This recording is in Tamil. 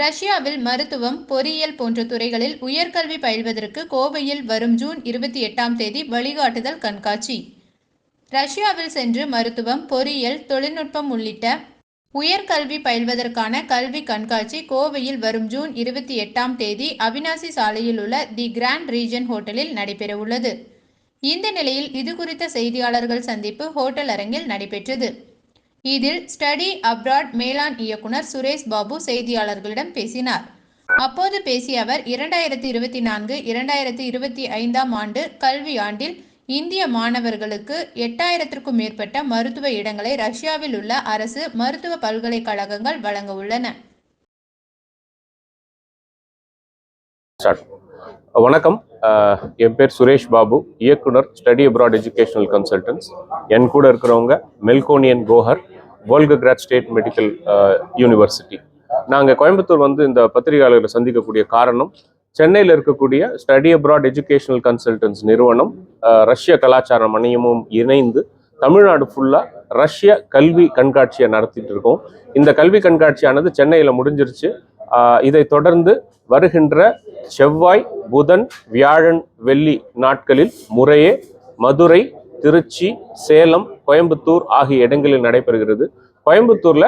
ரஷ்யாவில் மருத்துவம் பொறியியல் போன்ற துறைகளில் உயர்கல்வி பயில்வதற்கு கோவையில் வரும் ஜூன் இருபத்தி எட்டாம் தேதி வழிகாட்டுதல் கண்காட்சி. ரஷ்யாவில் சென்று மருத்துவம் பொறியியல் தொழில்நுட்பம் உள்ளிட்ட உயர்கல்வி பயில்வதற்கான கல்வி கண்காட்சி கோவையில் வரும் ஜூன் இருபத்தி எட்டாம் தேதி அவினாசி சாலையில் உள்ள தி கிராண்ட் ரீஜன் ஹோட்டலில் நடைபெறவுள்ளது இந்த நிலையில் இது குறித்த செய்தியாளர்கள் சந்திப்பு ஹோட்டல் அரங்கில் நடைபெற்றது. இதில் ஸ்டடி அப்ராட் மேலாண் இயக்குனர் சுரேஷ் பாபு செய்தியாளர்களிடம் பேசினார். அப்போது பேசிய அவர் இரண்டாயிரத்தி இருபத்தி நான்கு இரண்டாயிரத்தி இருபத்தி ஐந்தாம் ஆண்டு கல்வியாண்டில் இந்திய மாணவர்களுக்கு எட்டாயிரத்திற்கும் மேற்பட்ட மருத்துவ இடங்களை ரஷ்யாவில் உள்ள அரசு மருத்துவ பல்கலைக்கழகங்கள் வழங்க உள்ளன. வணக்கம். என் பேர் சுரேஷ் பாபு இயக்குனர் ஸ்டடி அப்ராட் எஜுகேஷனல் கன்சல்டன்ஸ் என் கூட இருக்கிறவங்க Melkonian Gohar Volgograd state medical university நாங்கள் கோயம்புத்தூர் வந்து இந்த பத்திரிகையாளர்களை சந்திக்கக்கூடிய காரணம் சென்னையில் இருக்கக்கூடிய ஸ்டடி அப்ராட் எஜுகேஷனல் கன்சல்டன்ஸ் நிறுவனம் uh, ரஷ்ய கலாச்சார மணியமும் இணைந்து தமிழ்நாடு ஃபுல்லாக ரஷ்ய கல்வி கண்காட்சியை நடத்திட்டு இருக்கோம். இந்த கல்வி கண்காட்சியானது சென்னையில் முடிஞ்சிருச்சு. Uh, இதை தொடர்ந்து வருகின்ற செவ்வாய் புதன் வியாழன் வெள்ளி நாட்களில் முறையே மதுரை திருச்சி சேலம் கோயம்புத்தூர் ஆகிய இடங்களில் நடைபெறுகிறது. கோயம்புத்தூர்ல